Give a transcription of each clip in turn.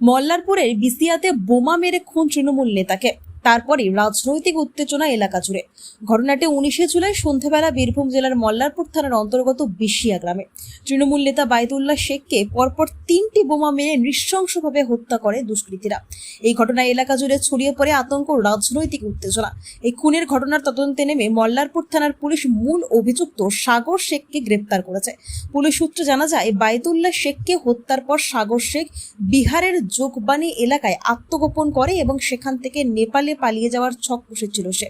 মল্লারপুরের বিসিয়াতে বোমা মেরে খুন তৃণমূল নেতাকে। তারপরে রাজনৈতিক উত্তেজনা এলাকা জুড়ে। ঘটনাটি উনিশে জুলাই সন্ধ্যাবেলা বীরভূম জেলার মল্লারপুর থানার অন্তর্গত বিশিয়া গ্রামে। তৃণমূল নেতা বাইতুল্লাহ শেখকে পরপর তিনটি বোমা মেরে নৃশংসভাবে হত্যা করে দুষ্কৃতীরা। এই ঘটনায় এলাকা জুড়ে ছড়িয়ে পড়ে আতঙ্ক রাজনৈতিক উত্তেজনা। এই খুনের ঘটনার তদন্তে নেমে মল্লারপুর থানার পুলিশ মূল অভিযুক্ত সাগর শেখকে গ্রেপ্তার করেছে। পুলিশ সূত্রে জানা যায় বাইতুল্লাহ শেখকে হত্যার পর সাগর শেখ বিহারের যোগবাণী এলাকায় আত্মগোপন করে এবং সেখান থেকে নেপালে পালিয়ে যাওয়ার ছক কষেছিল সে।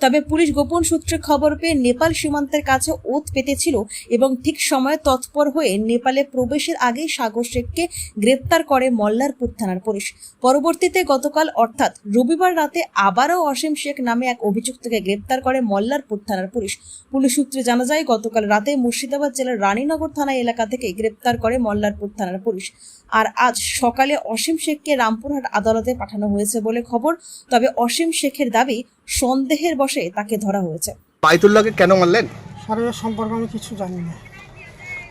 তবে পুলিশ গোপন সূত্রে খবর পেয়ে নেপাল সীমান্তের কাছে ওত পেতেছিল এবং ঠিক সময়ে তৎপর হয়ে নেপালে প্রবেশের আগেই সাগর শেখকে গ্রেপ্তার করে মল্লারপুর থানার পুলিশ। পরবর্তীতে গতকাল অর্থাৎ রবিবার রাতে আবারও অসীম শেখ নামে এক অভিযুক্তকে গ্রেপ্তার করে মল্লারপুর থানার পুলিশ। পুলিশ সূত্রে জানা যায়, গতকাল রাতে মুর্শিদাবাদ জেলার রানীনগর থানা এলাকা থেকে গ্রেপ্তার করে মল্লারপুর থানার পুলিশ। আর আজ সকালে অসীম শেখকে রামপুরহাট আদালতে পাঠানো হয়েছে বলে খবর। তবে অসীম শেখের দাবি সন্দেহের বশে তাকে ধরা হয়েছে। বাইতুল্লাহকে কেন মারলেন? স্যারের সম্পর্কে আমি কিছু জানি না।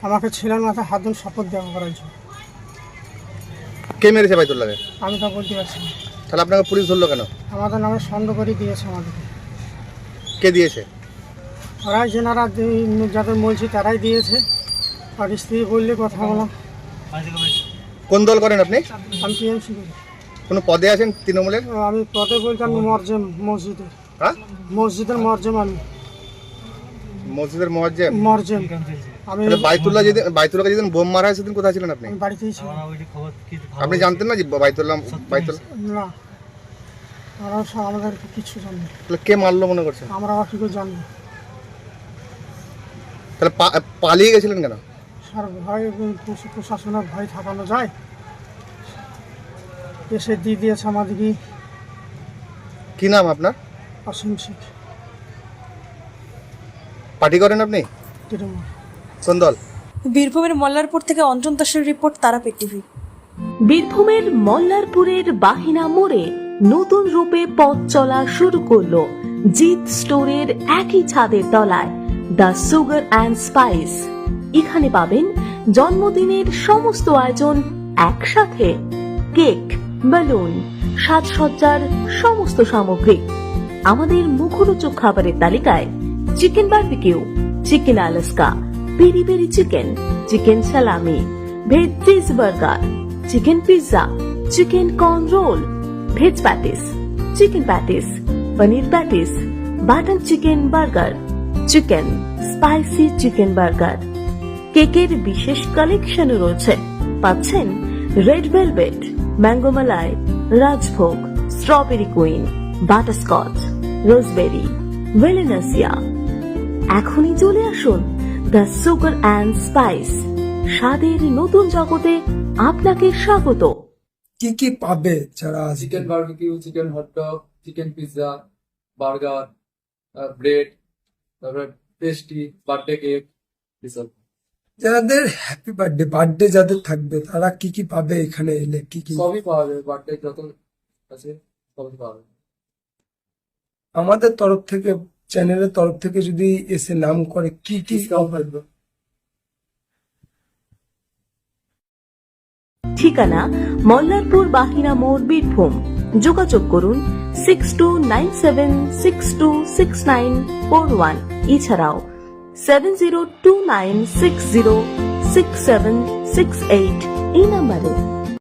আমাকে ছিলেন মাথায় হাত দিন শপথ দেওয়া করার জন্য। কে মেরেছে বাইতুল্লাহকে আমি তা বলতে পারছি না। তাহলে আপনাকে পুলিশ ধরলো কেন? আমাদের নামে সন্দেহ করে দিয়েছে আমাদেরকে কে দিয়েছে? ওরাই যেনারা দি- যাদের বলছি তারাই দিয়েছে। আর স্ত্রী বললে কথা বলা। কোন দল করেন আপনি? আমি টিএমসি করি। কোনো পদে আছেন তৃণমূলের? আমি পদে বলতে আমি মরজেম মসজিদে। হ্যাঁ? মসজিদের মরজেম আমি। মসজিদের মহাজ্জেম মরজেম। আমি তাহলে বাইতুল্লাহ যেদিন বাইতুল্লাহকে যেদিন বোম মারা হয় সেদিন কোথায় ছিলেন আপনি? আমি বাড়িতেই ছিলাম। আপনি জানতেন না যে বাইতুল্লাহ বাইতুল্লাহ? না। ওরা সব আমাদের কিছু জানি তাহলে কে মারলো মনে করছেন? আমরা কী করে জানব? তাহলে পা- পালিয়ে গেছিলেন কেন? স্যার ভয় প্রশাসনের ভয় থাকানো যায়? এসে দিয়ে দিয়েছে আমাদেরকে। কি নাম আপনার? অসীম শিখ। পার্টি করেন আপনি? তৃণমূল। কোন দল? বীরভূমের মল্লারপুর থেকে অঞ্জন দাসের রিপোর্ট তারাপীঠ টিভি। বীরভূমের মল্লারপুরের বাহিনা মোড়ে নতুন রূপে পথ চলা শুরু করল জিৎ স্টোরের একই ছাদের তলায় দ্য সুগার অ্যান্ড স্পাইস। এখানে পাবেন জন্মদিনের সমস্ত আয়োজন একসাথে। কেক বেলুন সাজসজ্জার সমস্ত সামগ্রী। আমাদের মুখরোচক খাবারের তালিকায় chicken barbecue, chicken Alaska, peri peri chicken chicken salami, veg cheese burger, chicken pizza, chicken corn roll, veg patties, chicken patties, paneer patties, butter chicken burger, chicken, spicy chicken burger. কেকের বিশেষ কালেকশনও রয়েছে। পাচ্ছেন red velvet mango malai rajbhog strawberry queen butterscotch roseberry Valencia এখনই চলে আসুন the sugar and spice স্বাদের নতুন জগতে আপনাকে স্বাগত। কি কি পাবে যারা chicken barbecue chicken hotdog chicken pizza burger bread তারপরে পেস্ট্রি বার্থডে কেক এসব যাদের হ্যাপি বার্থডে বার্থডে যাদের থাকবে তারা কি কি পাবে এখানে এলে কি কি? সবই পাওয়া যাবে বার্থডে যত আছে সবই পাওয়া যাবে। আমাদের তরফ থেকে চ্যানেলের তরফ থেকে যদি এসে নাম করে কি কি থাকবে ঠিকানা মল্লারপুর বাহিনা মোড় বীরভূম। যোগাযোগ করুন six two nine seven six two six nine four one এছাড়াও সেভেন জিরো টু